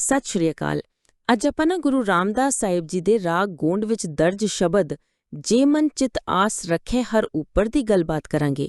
ਸਤਿ ਸ਼੍ਰੀ ਅਕਾਲ। ਅੱਜ ਆਪਾਂ ਨਾ ਗੁਰੂ ਰਾਮਦਾਸ ਸਾਹਿਬ ਜੀ ਦੇ ਰਾਗ ਗੋਂਡ ਵਿੱਚ ਦਰਜ ਸ਼ਬਦ ਜੇ ਮਨ ਚਿਤ ਆਸ ਰੱਖੇ ਹਰ ਉੱਪਰ ਦੀ ਗੱਲਬਾਤ ਕਰਾਂਗੇ।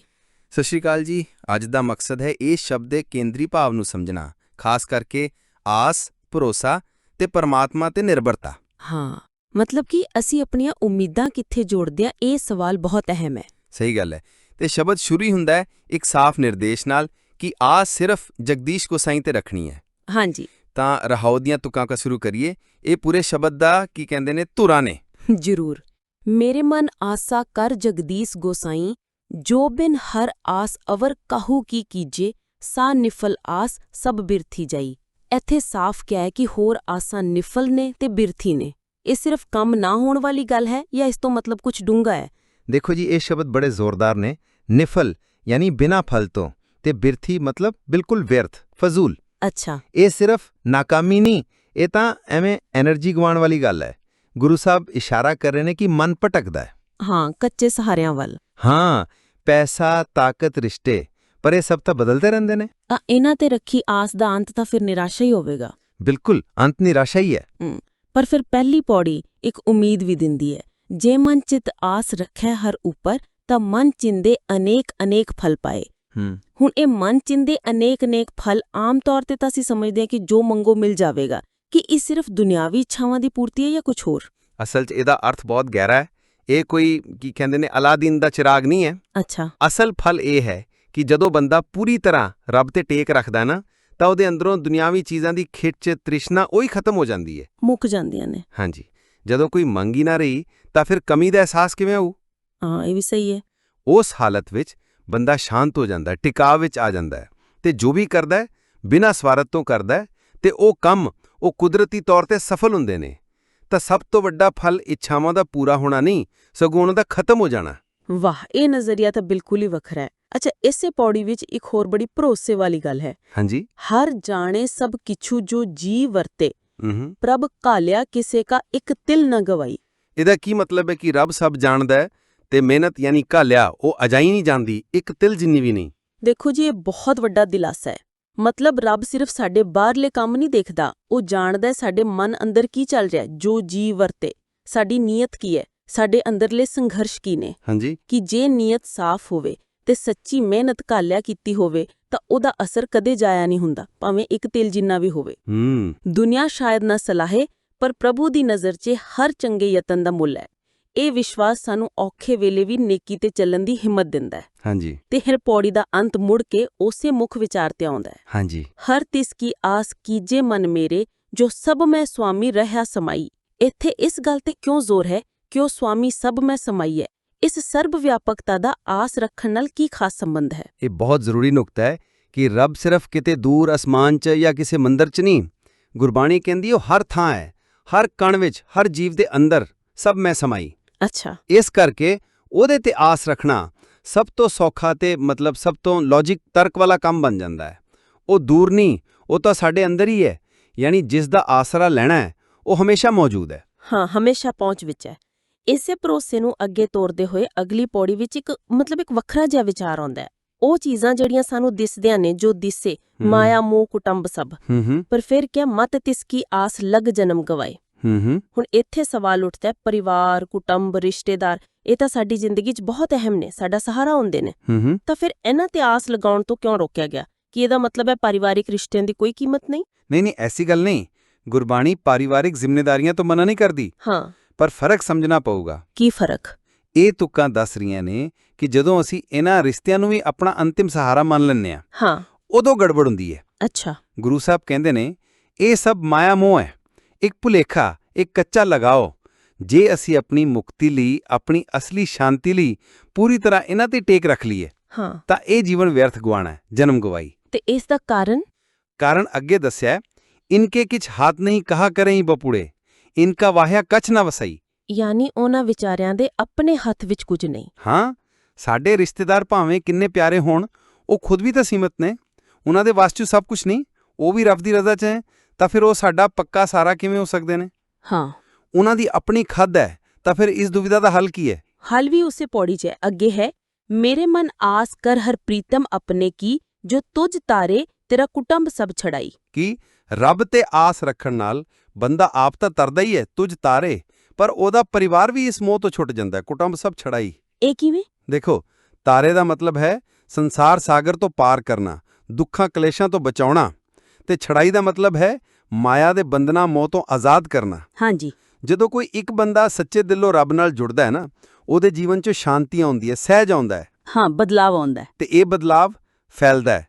ਸਤਿ ਸ਼੍ਰੀ ਅਕਾਲ ਜੀ। ਅੱਜ ਦਾ ਮਕਸਦ ਹੈ ਇਸ ਸ਼ਬਦ ਦੇ ਕੇਂਦਰੀ ਭਾਵ ਨੂੰ ਸਮਝਣਾ ਖਾਸ ਕਰਕੇ ਆਸ ਭਰੋਸਾ ਤੇ ਪਰਮਾਤਮਾ ਤੇ ਨਿਰਭਰਤਾ। ਹਾਂ ਮਤਲਬ ਕਿ ਅਸੀਂ ਆਪਣੀਆਂ ਉਮੀਦਾਂ ਕਿੱਥੇ ਜੋੜਦੇ ਹਾਂ ਇਹ ਸਵਾਲ ਬਹੁਤ ਅਹਿਮ ਹੈ। ਸਹੀ ਗੱਲ ਹੈ। ਤੇ ਸ਼ਬਦ ਸ਼ੁਰੂ ਹੀ ਹੁੰਦਾ ਹੈ ਇੱਕ ਸਾਫ਼ ਨਿਰਦੇਸ਼ ਨਾਲ ਕਿ ਆਸ ਸਿਰਫ ਜਗਦੀਸ਼ ਗੋਸਾਈ ਤੇ ਰੱਖਣੀ ਹੈ। ਹਾਂਜੀ। ਤਾਂ ਰਹਾਉ ਦੀਆਂ ਤੁਕਾਂ ਕਾ ਸ਼ੁਰੂ ਕਰੀਏ। ਇਹ ਪੂਰੇ ਸ਼ਬਦ ਦਾ ਕੀ ਕਹਿੰਦੇ ਨੇ? ਧੁਰਾਂ ਨੇ। ਜ਼ਰੂਰ। ਮੇਰੇ ਮਨ ਆਸਾ ਕਰ ਜਗਦੀਸ਼ ਗੋਸਾਈ ਜੋ ਬਿਨ ਹਰ ਆਸ ਅਵਰ ਕਾਹੂ ਕੀ ਕੀਜੇ ਸਾ ਨਿਫਲ ਆਸ ਸਭ ਬਿਰਥੀ ਜਾਈ। ਇੱਥੇ ਸਾਫ਼ ਕਿਹਾ ਹੈ ਕਿ ਹੋਰ ਆਸਾਂ ਨਿਫਲ ਨੇ ਤੇ ਬਿਰਥੀ ਨੇ। ਇਹ ਸਿਰਫ ਕੰਮ ਨਾ ਹੋਣ ਵਾਲੀ ਗੱਲ ਹੈ ਜਾਂ ਇਸ ਤੋਂ ਮਤਲਬ ਕੁਝ ਡੂੰਘਾ ਹੈ? ਦੇਖੋ ਜੀ ਇਹ ਸ਼ਬਦ ਬੜੇ ਜ਼ੋਰਦਾਰ ਨੇ। ਨਿਫਲ ਯਾਨੀ ਬਿਨਾ ਫਲ ਤੋਂ ਤੇ ਬਿਰਥੀ ਮਤਲਬ ਬਿਲਕੁਲ ਵਿਅਰਥ ਫਜ਼ੂਲ। ਅੱਛਾ। ਇਹ ਸਿਰਫ ਨਾਕਾਮੀ ਨਹੀਂ ਇਹ ਤਾਂ ਐਵੇਂ એનર્ਜੀ ਗਵਾਉਣ ਵਾਲੀ ਗੱਲ ਹੈ। ਗੁਰੂ ਸਾਹਿਬ ਇਸ਼ਾਰਾ ਕਰ ਰਹੇ ਨੇ ਕਿ ਮਨ ਭਟਕਦਾ ਹੈ। ਹਾਂ ਕੱਚੇ ਸਹਾਰਿਆਂ ਵੱਲ। ਹਾਂ ਪੈਸਾ ਤਾਕਤ ਰਿਸ਼ਤੇ ਪਰ ਇਹ ਸਭ ਤਾਂ ਬਦਲਦੇ ਰਹਿੰਦੇ ਨੇ। ਇਹਨਾਂ ਤੇ ਰੱਖੀ ਆਸ ਦਾ ਅੰਤ ਤਾਂ ਫਿਰ ਨਿਰਾਸ਼ਾ ਹੀ ਹੋਵੇਗਾ। ਬਿਲਕੁਲ ਅੰਤ ਨਿਰਾਸ਼ਾ ਹੀ ਹੈ। ਪਰ ਫਿਰ ਪਹਿਲੀ ਪੌੜੀ ਇੱਕ ਉਮੀਦ ਵੀ ਦਿੰਦੀ ਹੈ। ਜੇ ਮਨ ਚਿਤ ਆਸ ਰੱਖੇ ਹਰ ਉਪਰ ਤਾਂ ਮਨ ਚਿੰਦੇ ਅਨੇਕ ਅਨੇਕ ਫਲ ਪਾਏ। ਹੁਣ ਇਹ ਮਨ ਚਿੰਦੇ ਅਨੇਕ ਅਨੇਕ ਫਲ ਆਮ ਤੌਰ ਤੇ ਤਾਂ ਅਸੀਂ ਸਮਝਦੇ ਹਾਂ ਕਿ ਜੋ ਮੰਗੋ ਮਿਲ ਜਾਵੇਗਾ। ਕਿ ਇਹ ਸਿਰਫ ਦੁਨਿਆਵੀ ਇੱਛਾਵਾਂ ਦੀ ਪੂਰਤੀ ਹੈ ਜਾਂ ਕੁਝ ਹੋਰ? ਅਸਲ 'ਚ ਇਹਦਾ ਅਰਥ ਬਹੁਤ ਗਹਿਰਾ ਹੈ। ਇਹ ਕੋਈ ਕੀ ਕਹਿੰਦੇ ਨੇ ਅਲਾਦੀਨ ਦਾ ਚਿਰਾਗ ਨਹੀਂ ਹੈ। ਅੱਛਾ। ਅਸਲ ਫਲ ਇਹ ਹੈ ਕਿ ਜਦੋਂ ਬੰਦਾ ਪੂਰੀ ਤਰ੍ਹਾਂ ਰੱਬ ਤੇ ਟੇਕ ਰੱਖਦਾ ਨਾ ਤਾਂ ਉਹਦੇ ਅੰਦਰੋਂ ਦੁਨਿਆਵੀ ਚੀਜ਼ਾਂ ਦੀ ਖਿੱਚ ਤ੍ਰਿਸ਼ਨਾ ਉਹੀ ਖਤਮ ਹੋ ਜਾਂਦੀ ਹੈ। ਮੁੱਕ ਜਾਂਦੀਆਂ ਨੇ। ਹਾਂਜੀ। ਜਦੋਂ ਕੋਈ ਮੰਗੀ ਨਾ ਰਹੀ ਤਾਂ ਫਿਰ ਕਮੀ ਦਾ ਅਹਿਸਾਸ ਕਿਵੇਂ ਆਊ ਹਾਂ ਇਹ ਵੀ ਸਹੀ ਹੈ। ਉਸ ਹਾਲਤ ਵਿੱਚ ਬੰਦਾ ਸ਼ਾਂਤ ਹੋ ਜਾਂਦਾ ਟਿਕਾਅ ਵਿੱਚ ਆ ਜਾਂਦਾ ਤੇ ਜੋ ਵੀ ਕਰਦਾ ਬਿਨਾਂ ਸਵਾਰਥ ਤੋਂ ਕਰਦਾ ਤੇ ਉਹ ਕੰਮ ਉਹ ਕੁਦਰਤੀ ਤੌਰ ਤੇ ਸਫਲ ਹੁੰਦੇ ਨੇ। ਤਾਂ ਸਭ ਤੋਂ ਵੱਡਾ ਫਲ ਇੱਛਾਵਾਂ ਦਾ ਪੂਰਾ ਹੋਣਾ ਨਹੀਂ ਸਗੋਂ ਉਹਨਾਂ ਦਾ ਖਤਮ ਹੋ ਜਾਣਾ। ਵਾਹ ਇਹ ਨਜ਼ਰੀਆ ਤਾਂ ਬਿਲਕੁਲ ਹੀ ਵੱਖਰਾ ਹੈ। ਅੱਛਾ ਇਸੇ ਪੌੜੀ ਵਿੱਚ ਇੱਕ ਹੋਰ ਬੜੀ ਭਰੋਸੇ ਵਾਲੀ ਗੱਲ ਹੈ। ਹਾਂਜੀ। ਹਰ ਜਾਣੇ ਸਭ ਕਿਛੂ ਜੋ ਜੀ ਵਰਤੇ ਪ੍ਰਭ ਕਾਲਿਆ ਕਿਸੇ ਕਾ ਇੱਕ ਤਿਲ ਨ ਗਵਾਈ। ਇਹਦਾ ਕੀ ਮਤਲਬ ਹੈ ਕਿ ਰੱਬ ਸਭ ਜਾਣਦਾ ਹੈ ਤੇ ਮਿਹਨਤ ਯਾਨੀ ਘਾਲਿਆ ਉਹ ਅਜਾਈ ਨਹੀਂ ਜਾਂਦੀ ਇੱਕ ਤਿਲ ਜਿੰਨੀ ਵੀ ਨਹੀਂ। ਦੇਖੋ ਜੀ ਇਹ ਬਹੁਤ ਵੱਡਾ ਦਿਲਾਸਾ ਹੈ। ਮਤਲਬ ਰੱਬ ਸਿਰਫ ਸਾਡੇ ਬਾਹਰਲੇ ਕੰਮ ਨਹੀਂ ਦੇਖਦਾ ਉਹ ਜਾਣਦਾ ਹੈ ਸਾਡੇ ਮਨ ਅੰਦਰ ਕੀ ਚੱਲ ਰਿਹਾ ਜੋ ਜੀ ਵਰਤੇ। ਸਾਡੀ ਨੀਅਤ ਕੀ ਹੈ? ਸਾਡੇ ਅੰਦਰਲੇ ਸੰਘਰਸ਼ ਕੀ ਨੇ? ਹਾਂਜੀ। ਕਿ ਜੇ ਨੀਅਤ ਸਾਫ਼ ਹੋਵੇ ਤੇ ਸੱਚੀ ਮਿਹਨਤ ਘਾਲਿਆ ਕੀਤੀ ਹੋਵੇ ਤਾਂ ਉਹਦਾ ਅਸਰ ਕਦੇ ਜਾਇਆ ਨਹੀਂ ਹੁੰਦਾ ਭਾਵੇਂ ਇੱਕ ਤਿਲ ਜਿੰਨਾ ਵੀ ਹੋਵੇ। ਹੂੰ। ਦੁਨੀਆ ਸ਼ਾਇਦ ਨਾ ਸਲਾਹੇ ਪਰ ਪ੍ਰਭੂ ਦੀ ਨਜ਼ਰ 'ਚ ਹਰ ਚੰਗੇ ਯਤਨ ਦਾ ਮੁੱਲ ਹੈ। ਇਹ ਵਿਸ਼ਵਾਸ ਸਾਨੂੰ ਔਖੇ ਵੇਲੇ ਵੀ ਨੇਕੀ ਤੇ ਚੱਲਣ ਦੀ ਹਿੰਮਤ ਦਿੰਦਾ ਹੈ। ਹਾਂਜੀ। ਤੇ ਹਰ ਪੌੜੀ ਦਾ ਅੰਤ ਮੁੜ ਕੇ ਉਸੇ ਮੁੱਖ ਵਿਚਾਰ ਤੇ ਆਉਂਦਾ ਹੈ। ਹਾਂਜੀ। ਹਰ ਤਿਸ ਕੀ ਆਸ ਕੀਜੇ ਮਨ ਮੇਰੇ ਜੋ ਸਭ ਮੈਂ ਸੁਆਮੀ ਰਹਾ ਸਮਾਈ। ਇੱਥੇ ਇਸ ਗੱਲ ਤੇ ਕਿਉਂ ਜ਼ੋਰ ਹੈ ਕਿ ਉਹ ਸੁਆਮੀ ਸਭ ਮੈਂ ਸਮਾਈ ਹੈ? ਇਸ ਸਰਬ ਵਿਆਪਕਤਾ ਦਾ ਆਸ ਰੱਖਣ ਨਾਲ ਕੀ ਖਾਸ ਸੰਬੰਧ ਹੈ? ਇਹ ਬਹੁਤ ਜ਼ਰੂਰੀ ਨੁਕਤਾ ਹੈ ਕਿ ਰੱਬ ਸਿਰਫ ਕਿਤੇ ਦੂਰ ਅਸਮਾਨ 'ਚ ਜਾਂ ਕਿਸੇ ਮੰਦਰ 'ਚ ਨਹੀਂ। ਗੁਰਬਾਣੀ ਕਹਿੰਦੀ ਉਹ ਹਰ ਥਾਂ ਹੈ ਹਰ ਕਣ ਵਿੱਚ ਹਰ ਜੀਵ ਦੇ ਅੰਦਰ ਸਭ ਮੈਂ ਸਮਾਈ। ਅੱਛਾ। ਇਸ ਕਰਕੇ ਉਹਦੇ ਤੇ ਆਸ ਰੱਖਣਾ ਸਭ ਤੋਂ ਸੌਖਾ ਤੇ ਮਤਲਬ ਸਭ ਤੋਂ ਲੌਜੀਕ ਤਰਕ ਵਾਲਾ ਕੰਮ ਬਣ ਜਾਂਦਾ ਹੈ। ਉਹ ਦੂਰ ਨਹੀਂ ਉਹ ਤਾਂ ਸਾਡੇ ਅੰਦਰ ਹੀ ਹੈ। ਯਾਨੀ ਜਿਸ ਦਾ ਆਸਰਾ ਲੈਣਾ ਹੈ ਉਹ ਹਮੇਸ਼ਾ ਮੌਜੂਦ ਹੈ। ਹਾਂ ਹਮੇਸ਼ਾ ਪਹੁੰਚ ਵਿੱਚ ਹੈ। ਇਸੇ ਭਰੋਸੇ ਨੂੰ ਅੱਗੇ ਤੋਰਦੇ ਹੋਏ ਅਗਲੀ ਪੌੜੀ ਵਿੱਚ ਇੱਕ ਮਤਲਬ ਇੱਕ ਵੱਖਰਾ ਜਿਹਾ ਵਿਚਾਰ ਆਉਂਦਾ ਹੈ। ਉਹ ਚੀਜ਼ਾਂ ਜਿਹੜੀਆਂ ਸਾਨੂੰ ਦਿਸਦਿਆਂ ਨੇ ਜੋ ਦਿਸੇ। ਮਾਇਆ ਮੋਹ ਕੁਟੰਬ ਸਭ। ਪਰ ਫਿਰ ਕਿਆ ਮਤ ਤਿਸ ਕੀ ਆਸ ਲਗ ਜਨਮ ਗਵਾਏ? ਹੁਣ ਇੱਥੇ ਸਵਾਲ ਉੱਠਦਾ ਹੈ ਪਰਿਵਾਰ ਕੁਟੰਬ ਰਿਸ਼ਤੇਦਾਰ ਇਹ ਤਾਂ ਸਾਡੀ ਜ਼ਿੰਦਗੀ 'ਚ ਬਹੁਤ ਅਹਿਮ ਨੇ ਸਾਡਾ ਸਹਾਰਾ ਹੁੰਦੇ ਨੇ। ਹੂੰ ਹੂੰ। ਤਾਂ ਫਿਰ ਇਹਨਾਂ ਤੇ ਆਸ ਲਗਾਉਣ ਤੋਂ ਕਿਉਂ ਰੋਕਿਆ ਗਿਆ? ਕਿ ਇਹਦਾ ਮਤਲਬ ਹੈ ਪਰਿਵਾਰਿਕ ਰਿਸ਼ਤਿਆਂ ਦੀ ਕੋਈ ਕੀਮਤ ਨਹੀਂ? ਨਹੀਂ ਨਹੀਂ ਐਸੀ ਗੱਲ ਨਹੀਂ। ਗੁਰਬਾਣੀ ਪਾਰਿਵਾਰਿਕ ਜ਼ਿੰਮੇਵਾਰੀਆਂ ਤੋਂ ਮਨਾ ਨਹੀਂ ਕਰਦੀ। ਹਾਂ। ਪਰ ਫ਼ਰਕ ਸਮਝਣਾ ਪਊਗਾ। ਕੀ ਫ਼ਰਕ? ਇਹ ਤੁਕਾਂ ਦੱਸ ਰਹੀਆਂ ਨੇ ਕਿ ਜਦੋਂ ਅਸੀਂ ਇਹਨਾਂ ਰਿਸ਼ਤਿਆਂ ਨੂੰ ਵੀ ਆਪਣਾ ਅੰਤਿਮ ਸਹਾਰਾ ਮੰਨ ਲੈਂਦੇ ਆ ਹਾਂ। ਉਦੋਂ ਗੜਬੜ ਹੁੰਦੀ ਹੈ। ਅੱਛਾ। ਗੁਰੂ ਸਾਹਿਬ ਕਹਿੰਦੇ ਨੇ ਇਹ ਸਭ ਮਾਇਆ ਮੋਹ ਹੈ। ਇੱਕ ਭੁਲੇਖਾ ਇੱਕ ਕੱਚਾ ਲਗਾਓ। ਜੇ ਅਸੀਂ ਆਪਣੀ ਮੁਕਤੀ ਲਈ ਆਪਣੀ ਅਸਲੀ ਸ਼ਾਂਤੀ ਲਈ ਪੂਰੀ ਤਰ੍ਹਾਂ ਇਹਨਾਂ ਤੇ ਟੇਕ ਰੱਖ ਲਈਏ ਹਾਂ। ਤਾਂ ਇਹ ਜੀਵਨ ਵਿਅਰਥ ਗਵਾਣਾ ਹੈ ਜਨਮ ਗਵਾਈ ਤੇ ਇਸ ਦਾ ਕਾਰਨ? ਕਾਰਨ ਅੱਗੇ ਦੱਸਿਆ ਹੈ, ਇਨਕੇ ਕਿਛ ਹਾਥ ਨਹੀਂ ਕਹਾ ਕਰੇਂ ਬਪੂੜੇ ਇਨਕਾ ਵਾਹਿਆ ਕਛ ਨਾ ਵਸਈ। ਯਾਨੀ ਉਹਨਾਂ ਵਿਚਾਰਿਆਂ ਦੇ ਆਪਣੇ ਹੱਥ ਵਿੱਚ ਕੁਝ ਨਹੀਂ। ਹਾਂ ਸਾਡੇ ਰਿਸ਼ਤੇਦਾਰ ਭਾਵੇਂ ਕਿੰਨੇ ਪਿਆਰੇ ਹੋਣ ਉਹ ਖੁਦ ਵੀ ਤਾਂ ਸੀਮਤ ਨੇ ਉਹਨਾਂ ਦੇ ਵਾਸਤੇ ਸਭ ਕੁਝ ਨਹੀਂ ਉਹ ਵੀ ਰੱਬ ਦੀ ਰਜ਼ਾ 'ਚ ਹੈ ਤਾਂ ਫਿਰ ਉਹ ਸਾਡਾ ਪੱਕਾ ਸਾਰਾ ਕਿਵੇਂ ਹੋ ਸਕਦੇ ਨੇ? ਹਾਂ। ਉਹਨਾਂ ਦੀ ਆਪਣੀ ਖੱਦ ਹੈ ਤਾਂ ਫਿਰ ਇਸ ਦੁਵਿਧਾ ਦਾ ਹੱਲ ਕੀ ਹੈ? ਹਲ ਵੀ ਉਸੇ ਪੌੜੀ 'ਚ ਹੈ। ਅੱਗੇ ਹੈ ਮੇਰੇ ਮਨ ਆਸ ਕਰ ਹਰ ਪ੍ਰੀਤਮ ਆਪਣੇ ਕੀ ਜੋ ਤੁਝ ਤਾਰੇ ਤੇਰਾ ਕੁਟੰਬ ਸਭ ਛੜਾਈ ਕਿ? ਰੱਬ ਤੇ ਆਸ ਰੱਖਣ ਨਾਲ ਬੰਦਾ ਆਪ ਤਾਂ ਤਰਦਾ ਹੀ ਹੈ ਤੁਝ ਤਾਰੇ ਪਰ ਉਹਦਾ ਪਰਿਵਾਰ ਵੀ ਇਸ ਮੋਹ ਤੋਂ ਛੁੱਟ ਜਾਂਦਾ ਹੈ ਕੁਟੁੰਬ ਸਭ ਛੜਾਈ ਇਹ ਕਿਵੇਂ? ਦੇਖੋ ਤਾਰੇ ਦਾ ਮਤਲਬ ਹੈ ਸੰਸਾਰ ਸਾਗਰ ਤੋਂ ਪਾਰ ਕਰਨਾ ਦੁੱਖਾਂ ਕਲੇਸ਼ਾਂ ਤੋਂ ਬਚਾਉਣਾ ਤੇ ਛੜਾਈ ਦਾ ਮਤਲਬ ਹੈ ਮਾਇਆ ਦੇ ਬੰਧਨਾਂ ਮੋਹ ਤੋਂ ਆਜ਼ਾਦ ਕਰਨਾ। ਹਾਂਜੀ। ਜਦੋਂ ਕੋਈ ਇੱਕ ਬੰਦਾ ਸੱਚੇ ਦਿਲੋਂ ਰੱਬ ਨਾਲ ਜੁੜਦਾ ਹੈ ਨਾ ਉਹਦੇ ਜੀਵਨ 'ਚ ਸ਼ਾਂਤੀ ਆਉਂਦੀ ਹੈ ਸਹਿਜ ਆਉਂਦਾ ਹੈ। ਹਾਂ ਬਦਲਾਵ ਆਉਂਦਾ ਹੈ। ਤੇ ਇਹ ਬਦਲਾਵ ਫੈਲਦਾ ਹੈ।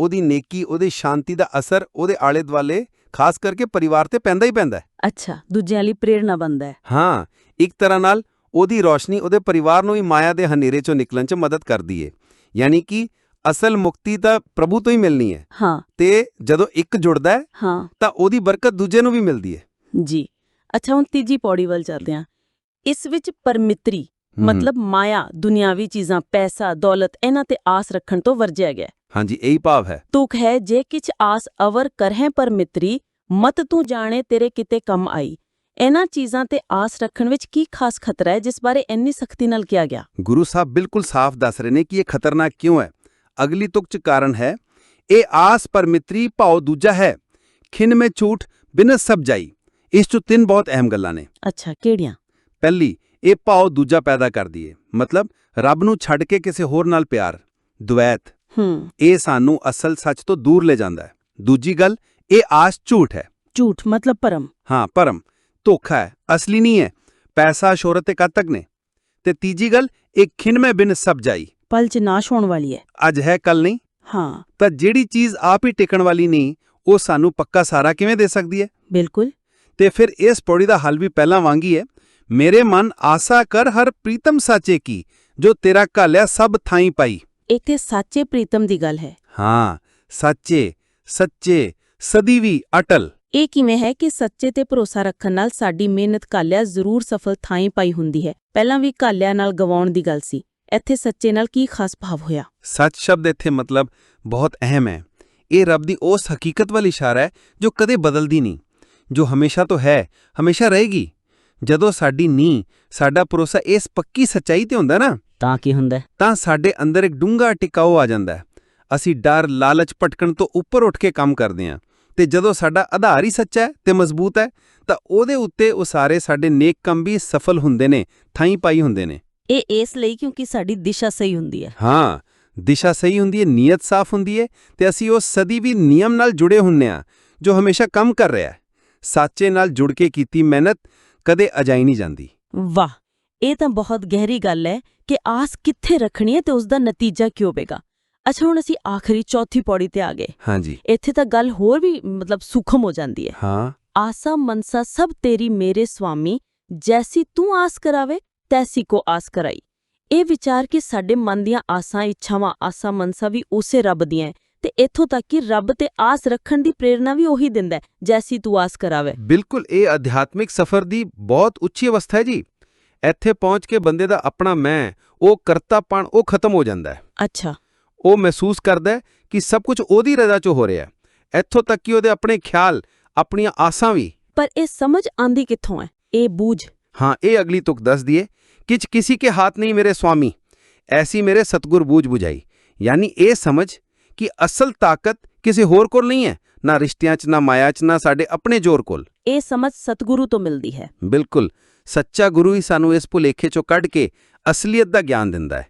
ਉਹਦੀ ਨੇਕੀ ਉਹਦੀ ਸ਼ਾਂਤੀ ਦਾ ਅਸਰ ਉਹਦੇ ਆਲੇ ਦੁਆਲੇ ਖਾਸ ਕਰਕੇ ਪਰਿਵਾਰ ਤੇ ਪੈਂਦਾ ਹੀ ਪੈਂਦਾ ਹੈ। ਅੱਛਾ ਦੂਜਿਆਂ ਲਈ ਪ੍ਰੇਰਣਾ ਬਣਦਾ ਹੈ। ਹਾਂ ਇੱਕ ਤਰ੍ਹਾਂ ਨਾਲ ਉਹਦੀ ਰੋਸ਼ਨੀ ਉਹਦੇ ਪਰਿਵਾਰ ਨੂੰ ਵੀ ਮਾਇਆ ਦੇ ਹਨੇਰੇ ਚੋਂ ਨਿਕਲਣ 'ਚ ਮਦਦ ਕਰਦੀ ਹੈ। ਯਾਨੀ ਕਿ ਅਸਲ ਮੁਕਤੀ ਤਾਂ ਪ੍ਰਭੂ ਤੋਂ ਹੀ ਮਿਲਣੀ ਹੈ। ਹਾਂ। ਤੇ ਜਦੋਂ ਇੱਕ ਜੁੜਦਾ ਹੈ ਹਾਂ। ਤਾਂ ਉਹਦੀ ਬਰਕਤ ਦੂਜੇ ਨੂੰ ਵੀ ਮਿਲਦੀ ਹੈ। ਜੀ। ਅੱਛਾ ਹੁਣ ਤੀਜੀ ਪੌੜੀ ਵੱਲ ਚੱਲਦੇ ਹਾਂ। ਇਸ ਵਿੱਚ ਪਰਮਿੱਤਰੀ ਮਤਲਬ ਮਾਇਆ ਦੁਨਿਆਵੀ ਚੀਜ਼ਾਂ ਪੈਸਾ ਦੌਲਤ ਇਹਨਾਂ ਤੇ ਆਸ ਰੱਖਣ ਤੋਂ ਵਰਜਿਆ ਗਿਆ। ਹਾਂਜੀ ਇਹੀ ਭਾਵ ਹੈ। ਤੁਕ ਹੈ ਜੇ ਕਿਛ ਆਸ ਅਵਰ ਕਰਹਿ ਪਰ ਮਿੱਤਰੀ ਮਤ ਤੂੰ ਜਾਣੇ ਤੇਰੇ ਕਿਤੇ ਕੰਮ ਆਈ। ਇਹਨਾਂ ਚੀਜ਼ਾਂ ਤੇ ਆਸ ਰੱਖਣ ਵਿੱਚ ਕੀ ਖਾਸ ਖਤਰਾ ਹੈ ਜਿਸ ਬਾਰੇ ਇੰਨੀ ਸਖਤੀ ਨਾਲ ਕਿਹਾ ਗਿਆ? ਗੁਰੂ ਸਾਹਿਬ ਬਿਲਕੁਲ ਸਾਫ਼ ਦੱਸ ਰਹੇ ਨੇ ਕਿ ਇਹ ਖਤਰਨਾਕ ਕਿਉਂ ਹੈ? ਅਗਲੀ ਤੁਕ ਚ ਕਾਰਨ ਹੈ ਇਹ ਆਸ ਪਰ ਮਿੱਤਰੀ ਭਾਉ ਦੂਜਾ ਹੈ ਖਿੰਨ ਮੇ ਝੂਠ ਬਿਨ ਸਭ ਜਾਈ। ਇਸ ਚ ਤਿੰਨ ਬਹੁਤ ਅਹਿਮ ਗੱਲਾਂ ਨੇ। ਅੱਛਾ ਕਿਹੜੀਆਂ? ਪਹਿਲੀ ਇਹ ਭਾਉ ਦੂਜਾ ਪੈਦਾ ਕਰਦੀ ਹੈ ਮਤਲਬ ਰੱਬ ਨੂੰ ਛੱਡ ਕੇ ਕਿਸੇ ਹੋਰ ਨਾਲ ਪਿਆਰ ਦੁਐਤ ਹੂੰ। ਇਹ ਸਾਨੂੰ ਅਸਲ ਸੱਚ ਤੋਂ ਦੂਰ ਲੈ ਜਾਂਦਾ ਹੈ। ਦੂਜੀ ਗੱਲ ਇਹ ਆਸ ਝੂਠ ਹੈ। ਝੂਠ ਮਤਲਬ ਪਰਮ। ਹਾਂ ਪਰਮ। ਧੋਖਾ ਹੈ ਅਸਲੀ ਨਹੀਂ ਹੈ ਪੈਸਾ ਸ਼ੋਹਰਤ ਤੇ ਕਦ ਤੱਕ ਨੇ। ਤੇ ਤੀਜੀ ਗੱਲ ਇਹ ਖਿੰਨ ਮੇ ਬਿਨ ਸਭ ਜਾਈ। ਪਲ ਚ ਨਾਸ਼ ਹੋਣ ਵਾਲੀ ਹੈ ਅੱਜ ਹੈ ਕੱਲ ਨਹੀਂ? ਹਾਂ। ਤਾਂ ਜਿਹੜੀ ਚੀਜ਼ ਆਪ ਹੀ ਟਿਕਣ ਵਾਲੀ ਨਹੀਂ ਉਹ ਸਾਨੂੰ ਪੱਕਾ ਸਾਰਾ ਕਿਵੇਂ ਦੇ ਸਕਦੀ ਹੈ ਬਿਲਕੁਲ। ਤੇ ਫਿਰ ਇਸ ਪੌੜੀ ਦਾ ਹੱਲ ਵੀ ਪਹਿਲਾਂ ਵਾਂਗੀ ਹੈ ਮੇਰੇ ਮਨ ਆਸਾ ਕਰ ਹਰ ਪ੍ਰੀਤਮ ਸਾਚੇ ਕੀ ਜੋ ਤੇਰਾ ਘਾਲਿਆ ਸਭ ਥਾਈ ਪਾਈ। ਇੱਥੇ ਸੱਚੇ ਪ੍ਰੀਤਮ ਦੀ ਗੱਲ ਹੈ। ਹਾਂ ਸੱਚੇ ਸੱਚੇ ਸਦੀ ਵੀ ਅਟਲ। ਇਹ ਕਿਵੇਂ ਹੈ ਕਿ ਸੱਚੇ ਤੇ ਭਰੋਸਾ ਰੱਖਣ ਨਾਲ ਸਾਡੀ ਮਿਹਨਤ ਕਾਲਿਆ ਜ਼ਰੂਰ ਸਫਲ ਥਾਈਂ ਪਾਈ ਹੁੰਦੀ ਹੈ। ਪਹਿਲਾਂ ਵੀ ਕਾਲਿਆ ਨਾਲ ਗਵਾਉਣ ਦੀ ਗੱਲ ਸੀ। ਇੱਥੇ ਸੱਚੇ ਨਾਲ ਕੀ ਖਾਸ ਭਾਵ ਹੋਇਆ? ਸੱਚ ਸ਼ਬਦ ਇੱਥੇ ਮਤਲਬ ਬਹੁਤ ਅਹਿਮ ਹੈ। ਇਹ ਰੱਬ ਦੀ ਉਸ ਹਕੀਕਤ ਵੱਲ ਇਸ਼ਾਰਾ ਹੈ ਜੋ ਕਦੇ ਬਦਲਦੀ ਨਹੀਂ ਜੋ ਹਮੇਸ਼ਾ ਤੋਂ ਹੈ ਹਮੇਸ਼ਾ ਰਹੇਗੀ। ਜਦੋਂ ਸਾਡੀ ਨੀਂਹ ਸਾਡਾ ਭਰੋਸਾ ਇਸ ਪੱਕੀ ਸੱਚਾਈ ਤੇ ਹੁੰਦਾ ਨਾ ਤਾਂ ਕੀ ਹੁੰਦਾ? ਤਾਂ ਸਾਡੇ ਅੰਦਰ ਇੱਕ ਡੂੰਘਾ ਟਿਕਾਓ ਆ ਜਾਂਦਾ ਹੈ। ਅਸੀਂ ਡਰ ਲਾਲਚ ਭਟਕਣ ਤੋਂ ਉੱਪਰ ਉੱਠ ਕੇ ਕੰਮ ਕਰਦੇ ਹਾਂ ਤੇ ਜਦੋਂ ਸਾਡਾ ਆਧਾਰ ਹੀ ਸੱਚਾ ਹੈ ਤੇ ਮਜ਼ਬੂਤ ਹੈ ਤਾਂ ਉਹਦੇ ਉੱਤੇ ਉਸਾਰੇ ਸਾਡੇ ਨੇਕ ਕੰਮ ਵੀ ਸਫਲ ਹੁੰਦੇ ਨੇ ਥਾਈ ਪਾਈ ਹੁੰਦੇ ਨੇ। ਇਹ ਇਸ ਲਈ ਕਿਉਂਕਿ ਸਾਡੀ ਦਿਸ਼ਾ ਸਹੀ ਹੁੰਦੀ ਹੈ। ਹਾਂ ਦਿਸ਼ਾ ਸਹੀ ਹੁੰਦੀ ਹੈ ਨੀਅਤ ਸਾਫ਼ ਹੁੰਦੀ ਹੈ ਤੇ ਅਸੀਂ ਉਸ ਸਦੀ ਵੀ ਨਿਯਮ ਨਾਲ ਜੁੜੇ ਹੁੰਨੇ ਆ ਜੋ ਹਮੇਸ਼ਾ ਕੰਮ ਕਰ ਰਿਹਾ ਹੈ। ਸੱਚੇ ਨਾਲ ਜੁੜ ਕੇ ਕੀਤੀ ਮਿਹਨਤ ਕਦੇ ਅਜਾਈ ਨਹੀਂ ਜਾਂਦੀ। ਵਾਹ ਇਹ ਤਾਂ ਬਹੁਤ ਗਹਿਰੀ ਗੱਲ ਹੈ ਕਿ ਆਸ ਕਿੱਥੇ ਰੱਖਣੀ ਹੈ ਤੇ ਉਸ ਦਾ ਨਤੀਜਾ ਕੀ ਹੋਵੇਗਾ। ਅੱਛਾ ਹੁਣ ਅਸੀਂ ਆਖਰੀ ਚੌਥੀ ਪੌੜੀ ਤੇ ਆ ਗਏ। ਹਾਂਜੀ। ਇੱਥੇ ਤਾਂ ਗੱਲ ਹੋਰ ਵੀ ਮਤਲਬ ਸੂਖਮ ਹੋ ਜਾਂਦੀ ਹੈ। ਹਾਂ। ਆਸਾ ਮਨਸਾ ਸਭ ਤੇਰੀ ਮੇਰੇ ਸੁਆਮੀ ਜੈਸੀ ਤੂੰ ਆਸ ਕਰਾਵੇ ਤੈਸੀਕੋ ਆਸ ਕਰਾਈ। ਇਹ ਵਿਚਾਰ ਕਿ ਸਾਡੇ ਮਨ ਦੀਆਂ ਆਸਾਂ ਇੱਛਾਵਾਂ ਆਸਾ ਮਨਸਾ ਵੀ ਉਸੇ ਰੱਬ ਦੀਆਂ ਹੈ ਤੇ ਇਥੋਂ ਤੱਕ ਕਿ ਰੱਬ ਤੇ ਆਸ ਰੱਖਣ ਦੀ ਪ੍ਰੇਰਣਾ ਵੀ ਉਹੀ ਦਿੰਦਾ ਹੈ ਜੈਸੀ ਤੂੰ ਆਸ ਕਰਾਵੇ। ਬਿਲਕੁਲ ਇਹ ਅਧਿਆਤਮਿਕ ਸਫ਼ਰ ਦੀ ਬਹੁਤ ਉੱਚੀ ਅਵਸਥਾ ਹੈ ਜੀ। ਇੱਥੇ ਪਹੁੰਚ ਕੇ ਬੰਦੇ ਦਾ ਆਪਣਾ ਮੈਂ ਉਹ ਕਰਤਾਪਣ ਉਹ ਖਤਮ ਹੋ ਜਾਂਦਾ ਹੈ ਅੱਛਾ। ਉਹ ਮਹਿਸੂਸ ਕਰਦਾ ਕਿ ਸਭ ਕੁਝ ਉਹਦੀ ਰਜ਼ਾ 'ਚ ਹੋ ਰਿਹਾ ਹੈ ਇੱਥੋਂ ਤੱਕ ਕਿ ਉਹਦੇ ਆਪਣੇ ਖਿਆਲ ਆਪਣੀਆਂ ਆਸਾਂ ਵੀ। ਪਰ ਇਹ ਸਮਝ ਆਂਦੀ ਕਿੱਥੋਂ ਹੈ ਇਹ ਬੂਝ। ਹਾਂ ਇਹ ਅਗਲੀ ਤੁਕ ਦੱਸ ਦਈਏ किच किसी के हाथ नहीं मेरे स्वामी ऐसी मेरे सतगुर बूझ बुझाई यानी ਇਹ ਸਮਝ ਕਿ ਅਸਲ ਤਾਕਤ ਕਿਸੇ ਹੋਰ ਕੋਲ ਨਹੀਂ ਹੈ ਨਾ ਰਿਸ਼ਤਿਆਂ 'ਚ ਨਾ ਮਾਇਆ 'ਚ ਨਾ ਸਾਡੇ ਆਪਣੇ ਜ਼ੋਰ ਕੋਲ ਇਹ ਸਮਝ ਸਤਿਗੁਰੂ ਤੋਂ ਮਿਲਦੀ ਹੈ ਬਿਲਕੁਲ ਸੱਚਾ ਗੁਰੂ ਹੀ ਸਾਨੂੰ ਇਸ ਭੁਲੇਖੇ 'ਚੋਂ ਕੱਢ ਕੇ ਅਸਲੀਅਤ ਦਾ ਗਿਆਨ ਦਿੰਦਾ ਹੈ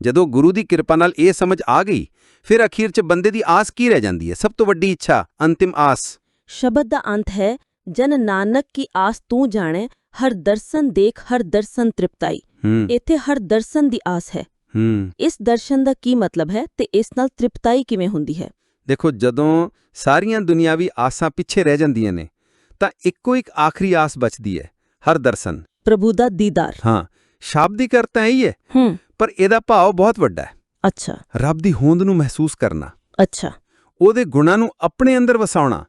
ਜਦੋਂ ਗੁਰੂ ਦੀ ਕਿਰਪਾ ਨਾਲ ਇਹ ਸਮਝ ਆ ਗਈ ਫਿਰ ਅਖੀਰ 'ਚ ਬੰਦੇ ਦੀ ਆਸ ਕੀ ਰਹਿ ਜਾਂਦੀ ਹੈ ਸਭ ਤੋਂ ਵੱਡੀ ਇੱਛਾ ਅੰਤਿਮ ਆਸ ਸ਼ਬਦ ਦਾ ਅੰਤ ਹੈ ਜਨ ਨਾਨਕ ਕੀ ਆਸ ਤੂੰ ਜਾਣੇ ਹਰ ਦਰਸ਼ਨ ਦੇਖ ਹਰ ਦਰਸ਼ਨ ਤ੍ਰਿਪਤਾਈ। ਹੂੰ। ਇੱਥੇ ਹਰ ਦਰਸ਼ਨ ਦੀ ਆਸ ਹੈ। ਹੂੰ। ਇਸ ਦਰਸ਼ਨ ਦਾ ਕੀ ਮਤਲਬ ਹੈ ਤੇ ਇਸ ਨਾਲ ਤ੍ਰਿਪਤਾਈ ਕਿਵੇਂ ਹੁੰਦੀ ਹੈ? ਦੇਖੋ ਜਦੋਂ ਸਾਰੀਆਂ ਦੁਨਿਆਵੀ ਆਸਾਂ ਪਿੱਛੇ ਰਹਿ ਜਾਂਦੀਆਂ ਨੇ ਤਾਂ ਇੱਕੋ ਇੱਕ ਆਖਰੀ ਆਸ ਬਚਦੀ ਹੈ ਹਰ ਦਰਸ਼ਨ। ਪ੍ਰਭੂ ਦਾ ਦੀਦਾਰ। ਹਾਂ ਸ਼ਾਬਦਿਕ ਅਰਥ ਇਹੀ ਹੈ ਹੂੰ। ਪਰ ਇਹਦਾ ਭਾਵ ਬਹੁਤ ਵੱਡਾ ਹੈ। ਅੱਛਾ। ਰੱਬ ਦੀ ਹੋਂਦ ਨੂੰ ਮਹਿਸੂਸ ਕਰਨਾ। ਅੱਛਾ। ਉਹਦੇ ਗੁਣਾਂ ਨੂੰ ਆਪਣੇ ਅੰਦਰ ਵਸਾਉਣਾ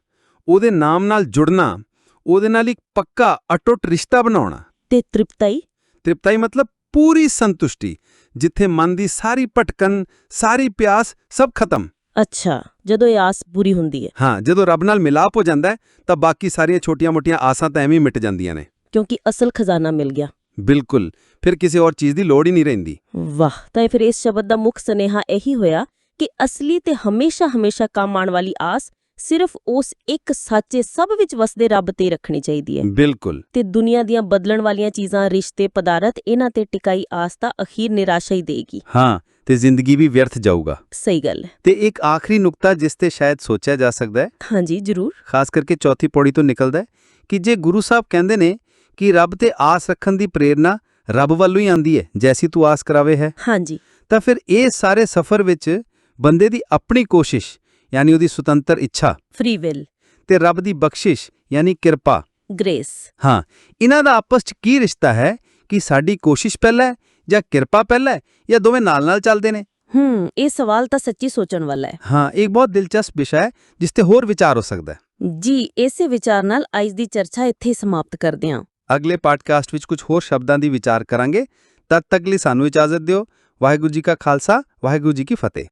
ਉਹਦੇ ਨਾਮ ਨਾਲ ਜੁੜਨਾ ਉਹਦੇ ਨਾਲ ਇੱਕ ਪੱਕਾ ਅਟੁੱਟ ਰਿਸ਼ਤਾ ਬਣਾਉਣਾ। ਤੇ ਤ੍ਰਿਪਤਾਈ? ਤ੍ਰਿਪਤਾਈ ਮਤਲਬ ਪੂਰੀ ਸੰਤੁਸ਼ਟੀ ਜਿੱਥੇ ਮਨ ਦੀ ਸਾਰੀ ਭਟਕਣ ਸਾਰੀ ਪਿਆਸ ਸਭ ਖਤਮ। ਅੱਛਾ ਜਦੋਂ ਇਹ ਆਸ ਪੂਰੀ ਹੁੰਦੀ ਹੈ। ਹਾਂ ਜਦੋਂ ਰੱਬ ਨਾਲ ਮਿਲਾਪ ਹੋ ਜਾਂਦਾ ਹੈ ਤਾਂ ਬਾਕੀ ਸਾਰੀਆਂ ਛੋਟੀਆਂ-ਮੋਟੀਆਂ ਆਸਾਂ ਤਾਂ ਐਵੇਂ ਮਿਟ ਜਾਂਦੀਆਂ ਨੇ। ਕਿਉਂਕਿ ਅਸਲ ਖਜ਼ਾਨਾ ਮਿਲ ਗਿਆ। ਬਿਲਕੁਲ ਫਿਰ ਕਿਸੇ ਹੋਰ ਚੀਜ਼ ਦੀ ਲੋੜ ਹੀ ਨਹੀਂ ਰਹਿੰਦੀ। ਵਾਹ ਤਾਂ ਇਹ ਫਿਰ ਇਸ ਸ਼ਬਦ ਦਾ ਮੁੱਖ ਸੁਨੇਹਾ ਇਹੀ ਹੋਇਆ ਕਿ ਅਸਲੀ ਤੇ ਹਮੇਸ਼ਾ ਹਮੇਸ਼ਾ ਕੰਮ ਆਉਣ ਵਾਲੀ ਆਸ ਸਿਰਫ ਉਸ ਇੱਕ ਸੱਚੇ ਸਭ ਵਿੱਚ ਵਸਦੇ ਰੱਬ ਤੇ ਰੱਖਣੀ ਚਾਹੀਦੀ ਹੈ। ਬਿਲਕੁਲ। ਤੇ ਦੁਨੀਆ ਦੀਆਂ ਬਦਲਣ ਵਾਲੀਆਂ ਚੀਜ਼ਾਂ ਰਿਸ਼ਤੇ ਪਦਾਰਥ ਇਹਨਾਂ ਤੇ ਟਿਕਾਈ ਆਸ ਤਾਂ ਅਖੀਰ ਨਿਰਾਸ਼ਾ ਹੀ ਦੇਗੀ ਹਾਂ ਤੇ ਜ਼ਿੰਦਗੀ ਵੀ ਵਿਅਰਥ ਜਾਊਗਾ। ਸਹੀ ਗੱਲ। ਤੇ ਇੱਕ ਆਖਰੀ ਨੁਕਤਾ ਜਿਸ ਤੇ ਸ਼ਾਇਦ ਸੋਚਿਆ ਜਾ ਸਕਦਾ ਹੈ ਹਾਂਜੀ ਜ਼ਰੂਰ। ਖਾਸ ਕਰਕੇ ਚੌਥੀ ਪੌੜੀ ਤੋਂ ਨਿਕਲਦਾ ਹੈ ਕਿ ਜੇ ਗੁਰੂ ਸਾਹਿਬ ਕਹਿੰਦੇ ਨੇ ਕਿ ਰੱਬ ਤੇ ਆਸ ਰੱਖਣ ਦੀ ਪ੍ਰੇਰਣਾ ਰੱਬ ਵੱਲੋਂ ਹੀ ਆਂਦੀ ਹੈ ਜੈਸੀ ਤੂੰ ਆਸ ਕਰਾਵੇ ਹੈ ਹਾਂਜੀ। ਤਾਂ ਫਿਰ ਇਹ ਸਾਰੇ ਸਫ਼ਰ ਵਿੱਚ ਬੰਦੇ ਦੀ ਆਪਣੀ ਕੋਸ਼ਿਸ਼ ਯਾਨੀ ਉਹਦੀ ਸੁਤੰਤਰ ਇੱਛਾ ਫ੍ਰੀ ਵਿਲ ਤੇ ਰੱਬ ਦੀ ਬਖਸ਼ਿਸ਼ ਯਾਨੀ ਕਿਰਪਾ। ਗ੍ਰੇਸ ਹਾਂ ਇਹਨਾਂ ਦਾ ਆਪਸ 'ਚ ਕੀ ਰਿਸ਼ਤਾ ਹੈ? ਕਿ ਸਾਡੀ ਕੋਸ਼ਿਸ਼ ਪਹਿਲਾਂ ਹੈ ਜਾਂ ਕਿਰਪਾ ਪਹਿਲਾਂ ਹੈ ਜਾਂ ਦੋਵੇਂ ਨਾਲ-ਨਾਲ ਚੱਲਦੇ ਨੇ? ਹੂੰ ਇਹ ਸਵਾਲ ਤਾਂ ਸੱਚੀ ਸੋਚਣ ਵਾਲਾ ਹੈ। ਹਾਂ ਇੱਕ ਬਹੁਤ ਦਿਲਚਸਪ ਵਿਸ਼ਾ ਹੈ ਜਿਸ ਤੇ ਹੋਰ ਵਿਚਾਰ ਹੋ ਸਕਦਾ ਹੈ। ਜੀ ਇਸੇ ਵਿਚਾਰ ਨਾਲ ਅੱਜ ਦੀ ਚਰਚਾ ਇੱਥੇ ਸਮਾਪਤ ਕਰਦੇ ਹਾਂ। ਅਗਲੇ ਪਾਡਕਾਸਟ ਵਿੱਚ ਕੁਝ ਹੋਰ ਸ਼ਬਦਾਂ ਦੀ ਵਿਚਾਰ ਕਰਾਂਗੇ ਤਦ ਤੱਕ ਲਈ ਸਾਨੂੰ ਇਜਾਜ਼ਤ ਦਿਓ। ਵਾਹਿਗੁਰੂ ਜੀ ਕਾ ਖਾਲਸਾ ਵਾਹਿਗੁਰੂ ਜੀ ਕੀ ਫਤਿਹ।